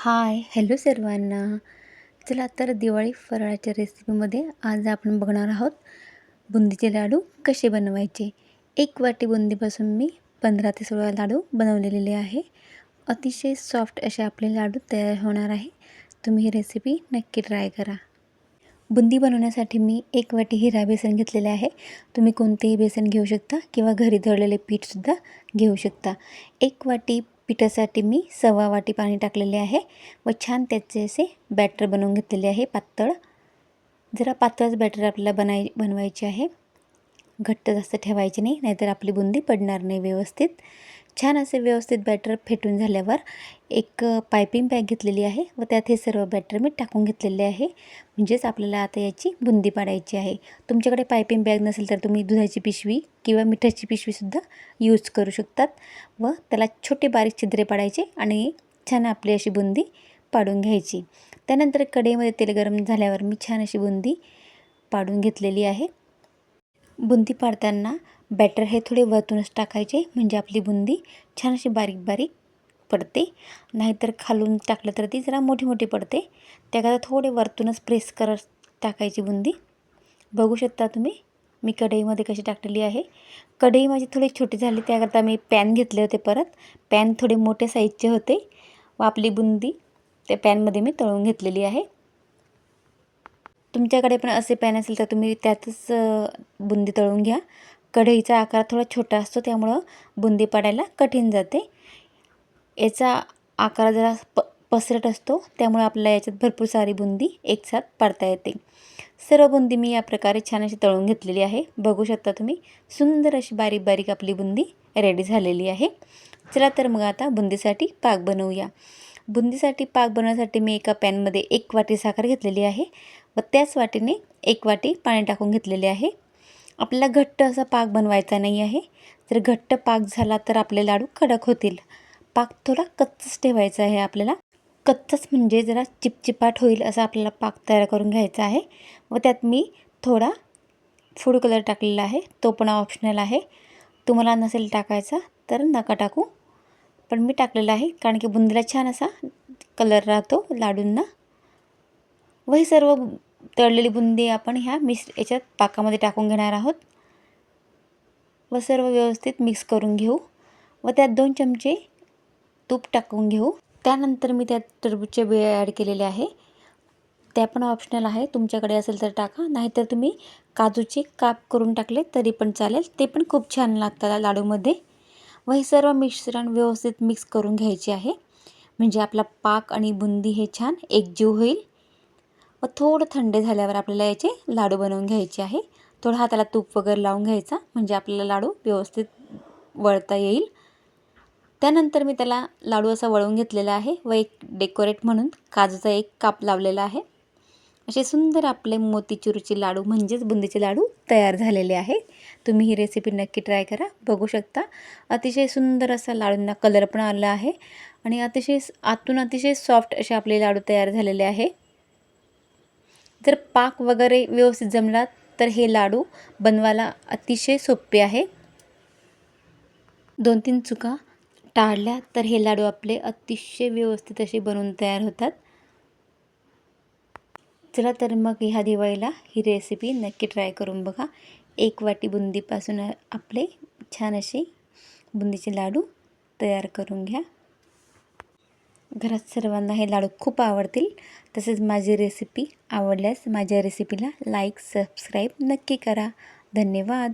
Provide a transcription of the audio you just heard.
Hi hello सर्वांना. चला तर दिवाळी फराळाच्या रेसिपीमध्ये आज आपण बघणार आहोत बुंदीचे लाडू कसे बनवायचे. एक वाटी बुंदीपासून मी पंधरा ते सोळा लाडू बनवलेले आहे. अतिशय सॉफ्ट असे आपले लाडू तयार होणार आहे. तुम्ही ही रेसिपी नक्की ट्राय करा. बुंदी बनवण्यासाठी मी एक वाटी हिरा बेसन घेतलेले आहे. तुम्ही कोणतेही बेसन घेऊ शकता किंवा घरी दळलेले पीठसुद्धा घेऊ शकता. एक वाटी पिठासाठी मी सव्वा वाटी पाणी टाकलेले आहे व छान त्याचे असे बॅटर बनवून घेतलेले आहे पातळ. जरा पातळच बॅटर आपल्याला बनाय बनवायचे आहे. घट्ट जास्त ठेवायचे नाही नाहीतर आपली बुंदी पडणार नाही व्यवस्थित. छान असे व्यवस्थित बॅटर फेटून झाल्यावर एक पायपिंग बॅग घेतलेली आहे व त्यात हे सर्व बॅटर मी टाकून घेतलेले आहे. म्हणजेच आपल्याला आता याची बुंदी पाडायची आहे. तुमच्याकडे पायपिंग बॅग नसेल तर तुम्ही दुधाची पिशवी किंवा मिठाची पिशवीसुद्धा यूज करू शकतात व त्याला छोटे बारीक छिद्रे पाडायचे आणि छान आपली अशी बुंदी पाडून घ्यायची. त्यानंतर कढईमध्ये तेल गरम झाल्यावर मी छान अशी बुंदी पाडून घेतलेली आहे. बुंदी पाडताना बॅटर हे थोडे वरतूनच टाकायचे म्हणजे आपली बुंदी छान अशी बारीक बारीक पडते. नाहीतर खालून टाकलं तर ती जरा मोठी मोठी पडते. त्याकरता थोडे वरतूनच प्रेस करत टाकायची बुंदी. बघू शकता तुम्ही मी कढईमध्ये कशी टाकलेली आहे. कढई माझी थोडी छोटी झाली त्याकरता मी पॅन घेतले होते परत. पॅन थोडे मोठे साईजचे होते. व आपली बुंदी त्या पॅनमध्ये मी तळून घेतलेली आहे. तुमच्याकडे पण असे पॅन असेल तर तुम्ही त्यातच बुंदी तळून घ्या. कढईचा आकार थोडा छोटा असतो त्यामुळं बुंदी पाडायला कठीण जाते. याचा आकार जरा प पसरट असतो त्यामुळे आपल्याला याच्यात भरपूर सारी बुंदी एकसाथ पाडता येते. सर्व बुंदी मी या प्रकारे छान अशी तळून घेतलेली आहे. बघू शकता तुम्ही सुंदर अशी बारीक बारीक आपली बुंदी रेडी झालेली आहे. चला तर मग आता बुंदीसाठी पाक बनवूया. बुंदीसाठी पाक बनवण्यासाठी मी एका पॅनमध्ये एक वाटी साखर घेतलेली आहे. व त्याच वाटीने एक वाटी पाणी टाकून घेतलेले आहे. आपल्याला घट्ट असा पाक बनवायचा नाही आहे. जर घट्ट पाक झाला तर आपले लाडू कडक होतील. पाक थोडा कच्चाच ठेवायचा आहे आपल्याला. कच्चाच म्हणजे जरा चिपचिपाट होईल असा आपल्याला पाक तयार करून घ्यायचा आहे. व त्यात मी थोडा फूड कलर टाकलेला आहे. तो पण ऑप्शनल आहे. तुम्हाला नसेल टाकायचा तर नका टाकू. पण मी टाकलेला आहे कारण की बुंदीला छान असा कलर राहतो लाडूंना. व हे सर्व तळलेली बुंदी आपण ह्या मिक्स याच्यात पाकामध्ये टाकून घेणार आहोत. व सर्व व्यवस्थित मिक्स करून घेऊ. व त्यात दोन चमचे तूप टाकून घेऊ. त्यानंतर मी त्यात टरबूजचे बिळे ॲड केलेले आहे. त्या पण ऑप्शनल आहे. तुमच्याकडे असेल तर टाका. नाहीतर तुम्ही काजूचे काप करून टाकले तरी पण चालेल. ते पण खूप छान लागतात लाडूमध्ये. व हे सर्व मिश्रण व्यवस्थित मिक्स करून घ्यायचे आहे. म्हणजे आपला पाक आणि बुंदी हे छान एकजीव होईल. व थोडं थंड झाल्यावर आपल्याला याचे लाडू बनवून घ्यायचे आहे. थोडं हाताला तूप वगैरे लावून घ्यायचा म्हणजे आपल्याला लाडू व्यवस्थित वळता येईल. त्यानंतर मी त्याला लाडू असा वळवून घेतलेला आहे व एक डेकोरेट म्हणून काजूचा एक काप लावलेला आहे. असे सुंदर आपले मोतीचूरचे लाडू म्हणजेच बुंदीचे लाडू तयार झालेले आहे. तुम्ही ही रेसिपी नक्की ट्राय करा बघू शकता. अतिशय सुंदर असा लाडूंना कलर पण आला आहे. आणि अतिशय आतून अतिशय सॉफ्ट असे आपले लाडू तयार झालेले आहे. जर पाक वगैरे व्यवस्थित जमला तर हे लाडू बनवायला अतिशय सोपे आहे. दोन तीन चुका टाळल्या तर हे लाडू आपले अतिशय व्यवस्थित असे बनवून तयार होतात. चला तर मग ह्या दिवाळीला ही रेसिपी नक्की ट्राय करून बघा. एक वाटी बुंदीपासून आपले छान असे बुंदीचे लाडू तयार करून घ्या. घरात सर्वांना हे लाडू खूप आवडतील. तसेच माझी रेसिपी आवडल्यास माझ्या रेसिपीला लाईक सबस्क्राईब नक्की करा. धन्यवाद.